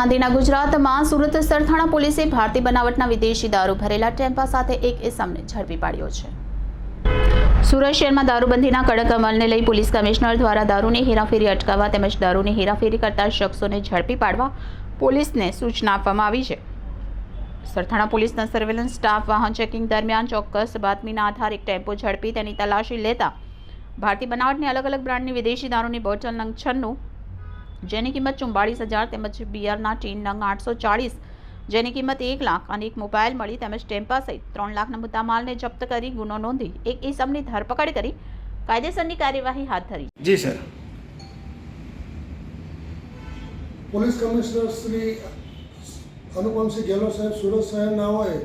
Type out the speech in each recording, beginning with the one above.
ગાંધીના ગુજરાતમાં સુરત સરથાણા પોલીસે ભારતીય બનાવટના વિદેશી દારૂ ભરેલા ટેમ્પા સાથે એક ઇસમને ઝડપી પાડ્યો છે. સુરત શહેરમાં દારૂબંધીના કડક અમલને લઈ પોલીસ કમિશનર દ્વારા દારૂની હેરાફેરી અટકાવવા તેમજ દારૂની હેરાફેરી કરતા શખ્સોને ઝડપી પાડવા પોલીસને સૂચના આપવામાં આવી છે. સરથાણા પોલીસના સર્વેલન્સ સ્ટાફ વાહન ચેકિંગ દરમિયાન ચોક્કસ બાતમીના આધારે એક ટેમ્પો ઝડપી તેની તલાશી લેતા ભારતીય બનાવટની અલગ અલગ બ્રાન્ડની વિદેશી દારૂની બોટલ નંગ જેની કિંમત ચુમ્બાળીસ હજાર તેમજ બિયરના ટીન નંગ આઠસો ચાળીસ. જેની કિંમત એક લાખ અને એક મોબાઈલ મળી તેમજ ટેમ્પા સહિત ત્રણ લાખના મુદ્દા માલને જપ્ત કરી ગુનો નોંધી એક ઇસમની ધરપકડ કરી કાયદેસરની કાર્યવાહી હાથ ધરી. જી sir. Police commissioner Shri Anupamsinh Gehlot સાહેબ સુરત શહેરના હોય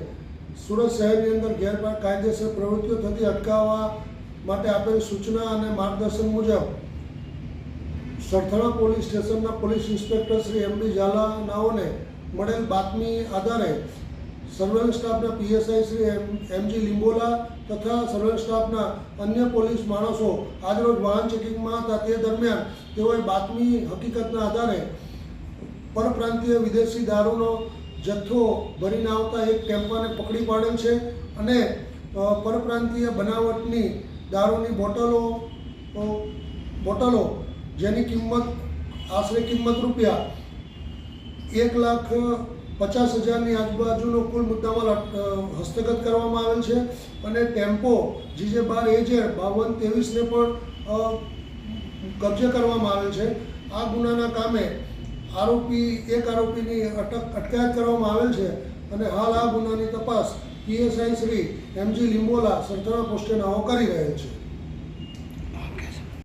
સુરત શહેરની અંદર ગેરકાયદેસર પ્રવૃત્તિઓ થતી અટકાવવા માટે આપેલી સૂચના અને માર્ગદર્શન મુજબ સરથાણા પોલીસ સ્ટેશનના police inspector Shri M D ઝાલાનાઓને મળેલ બાતમી આધારે સર્વેલન્સ સ્ટાફના PSI Shri M MG Limbola તથા સર્વેલન્સ સ્ટાફના અન્ય પોલીસ માણસો આજરોજ વાહન ચેકિંગમાં હતા તે દરમિયાન તેઓએ બાતમી હકીકતના આધારે પરપ્રાંતીય વિદેશી દારૂનો જથ્થો ભરીને આવતા એક ટેમ્પાને પકડી પાડેલ છે અને પરપ્રાંતીય બનાવટની દારૂની બોટલો બોટલો જેની કિંમત, આશરે કિંમત રૂપિયા એક લાખ પચાસ હજારની આજુબાજુનો કુલ મુદ્દામાં હસ્તગત કરવામાં આવેલ છે. અને ટેમ્પો જીજે બાર એજેડ બાવન ત્રેવીસને પણ કબજે કરવામાં આવેલ છે. આ ગુનાના કામે આરોપી, એક આરોપીની અટક, અટકાયત કરવામાં આવેલ છે. અને હાલ આ ગુનાની તપાસ PSI Shri M G Limbola સંતરા પોસ્ટે નાઓ કરી રહેલ છે.